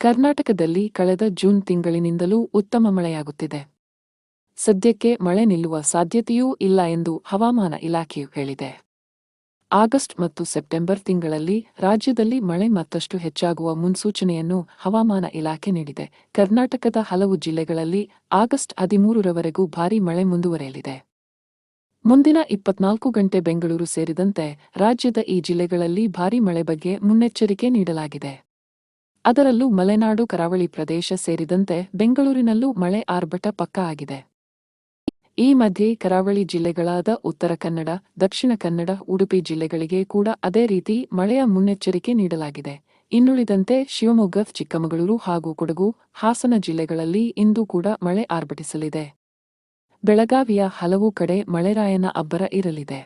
ಕರ್ನಾಟಕದಲ್ಲಿ ಕಳೆದ ಜೂನ್ ತಿಂಗಳಿನಿಂದಲೂ ಉತ್ತಮ ಮಳೆಯಾಗುತ್ತಿದೆ. ಸದ್ಯಕ್ಕೆ ಮಳೆ ನಿಲ್ಲುವ ಸಾಧ್ಯತೆಯೂ ಇಲ್ಲ ಎಂದು ಹವಾಮಾನ ಇಲಾಖೆಯು ಹೇಳಿದೆ. ಆಗಸ್ಟ್ ಮತ್ತು ಸೆಪ್ಟೆಂಬರ್ ತಿಂಗಳಲ್ಲಿ ರಾಜ್ಯದಲ್ಲಿ ಮಳೆ ಮತ್ತಷ್ಟು ಹೆಚ್ಚಾಗುವ ಮುನ್ಸೂಚನೆಯನ್ನು ಹವಾಮಾನ ಇಲಾಖೆ ನೀಡಿದೆ. ಕರ್ನಾಟಕದ ಹಲವು ಜಿಲ್ಲೆಗಳಲ್ಲಿ ಆಗಸ್ಟ್ ಹದಿಮೂರರವರೆಗೂ ಭಾರೀ ಮಳೆ ಮುಂದುವರೆಯಲಿದೆ. ಮುಂದಿನ ಇಪ್ಪತ್ನಾಲ್ಕು ಗಂಟೆ ಬೆಂಗಳೂರು ಸೇರಿದಂತೆ ರಾಜ್ಯದ ಈ ಜಿಲ್ಲೆಗಳಲ್ಲಿ ಭಾರೀ ಮಳೆ ಬಗ್ಗೆ ಮುನ್ನೆಚ್ಚರಿಕೆ ನೀಡಲಾಗಿದೆ. ಅದರಲ್ಲೂ ಮಲೆನಾಡು ಕರಾವಳಿ ಪ್ರದೇಶ ಸೇರಿದಂತೆ ಬೆಂಗಳೂರಿನಲ್ಲೂ ಮಳೆ ಆರ್ಭಟ ಪಕ್ಕಾ ಆಗಿದೆ. ಈ ಮಧ್ಯೆ ಕರಾವಳಿ ಜಿಲ್ಲೆಗಳಾದ ಉತ್ತರ ಕನ್ನಡ, ದಕ್ಷಿಣ ಕನ್ನಡ, ಉಡುಪಿ ಜಿಲ್ಲೆಗಳಿಗೆ ಕೂಡ ಅದೇ ರೀತಿ ಮಳೆಯ ಮುನ್ನೆಚ್ಚರಿಕೆ ನೀಡಲಾಗಿದೆ. ಇನ್ನುಳಿದಂತೆ ಶಿವಮೊಗ್ಗ, ಚಿಕ್ಕಮಗಳೂರು ಹಾಗೂ ಕೊಡಗು, ಹಾಸನ ಜಿಲ್ಲೆಗಳಲ್ಲಿ ಇಂದು ಕೂಡ ಮಳೆ ಆರ್ಭಟಿಸಲಿದೆ. ಬೆಳಗಾವಿಯ ಹಲವು ಕಡೆ ಮಳೆರಾಯನ ಅಬ್ಬರ ಇರಲಿದೆ.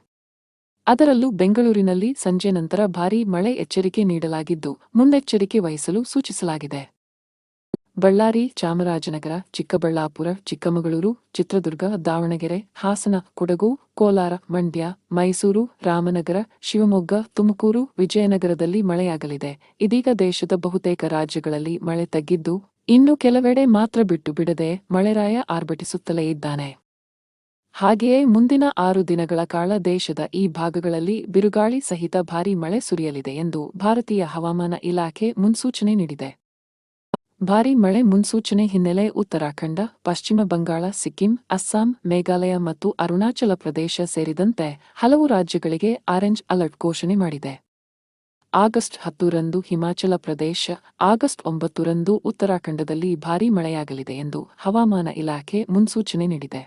ಅದರಲ್ಲೂ ಬೆಂಗಳೂರಿನಲ್ಲಿ ಸಂಜೆ ನಂತರ ಭಾರೀ ಮಳೆ ಎಚ್ಚರಿಕೆ ನೀಡಲಾಗಿದ್ದು, ಮುನ್ನೆಚ್ಚರಿಕೆ ವಹಿಸಲು ಸೂಚಿಸಲಾಗಿದೆ. ಬಳ್ಳಾರಿ, ಚಾಮರಾಜನಗರ, ಚಿಕ್ಕಬಳ್ಳಾಪುರ, ಚಿಕ್ಕಮಗಳೂರು, ಚಿತ್ರದುರ್ಗ, ದಾವಣಗೆರೆ, ಹಾಸನ, ಕೊಡಗು, ಕೋಲಾರ, ಮಂಡ್ಯ, ಮೈಸೂರು, ರಾಮನಗರ, ಶಿವಮೊಗ್ಗ, ತುಮಕೂರು, ವಿಜಯನಗರದಲ್ಲಿ ಮಳೆಯಾಗಲಿದೆ. ಇದೀಗ ದೇಶದ ಬಹುತೇಕ ರಾಜ್ಯಗಳಲ್ಲಿ ಮಳೆ ತಗ್ಗಿದ್ದು, ಇನ್ನು ಕೆಲವೆಡೆ ಮಾತ್ರ ಬಿಟ್ಟು ಬಿಡದೆ ಮಳೆರಾಯ ಆರ್ಭಟಿಸುತ್ತಲೇ ಇದ್ದಾನೆ. ಹಾಗೆಯೇ ಮುಂದಿನ ಆರು ದಿನಗಳ ಕಾಲ ದೇಶದ ಈ ಭಾಗಗಳಲ್ಲಿ ಬಿರುಗಾಳಿ ಸಹಿತ ಭಾರಿ ಮಳೆ ಸುರಿಯಲಿದೆ ಎಂದು ಭಾರತೀಯ ಹವಾಮಾನ ಇಲಾಖೆ ಮುನ್ಸೂಚನೆ ನೀಡಿದೆ. ಭಾರೀ ಮಳೆ ಮುನ್ಸೂಚನೆ ಹಿನ್ನೆಲೆ ಉತ್ತರಾಖಂಡ, ಪಶ್ಚಿಮ ಬಂಗಾಳ, ಸಿಕ್ಕಿಂ, ಅಸ್ಸಾಂ, ಮೇಘಾಲಯ ಮತ್ತು ಅರುಣಾಚಲ ಪ್ರದೇಶ ಸೇರಿದಂತೆ ಹಲವು ರಾಜ್ಯಗಳಿಗೆ ಆರೆಂಜ್ ಅಲರ್ಟ್ ಘೋಷಣೆ ಮಾಡಿದೆ. ಆಗಸ್ಟ್ ಹತ್ತರಂದು ಹಿಮಾಚಲ ಪ್ರದೇಶ, ಆಗಸ್ಟ್ ಒಂಬತ್ತರಂದು ಉತ್ತರಾಖಂಡದಲ್ಲಿ ಭಾರೀ ಮಳೆಯಾಗಲಿದೆ ಎಂದು ಹವಾಮಾನ ಇಲಾಖೆ ಮುನ್ಸೂಚನೆ ನೀಡಿದೆ.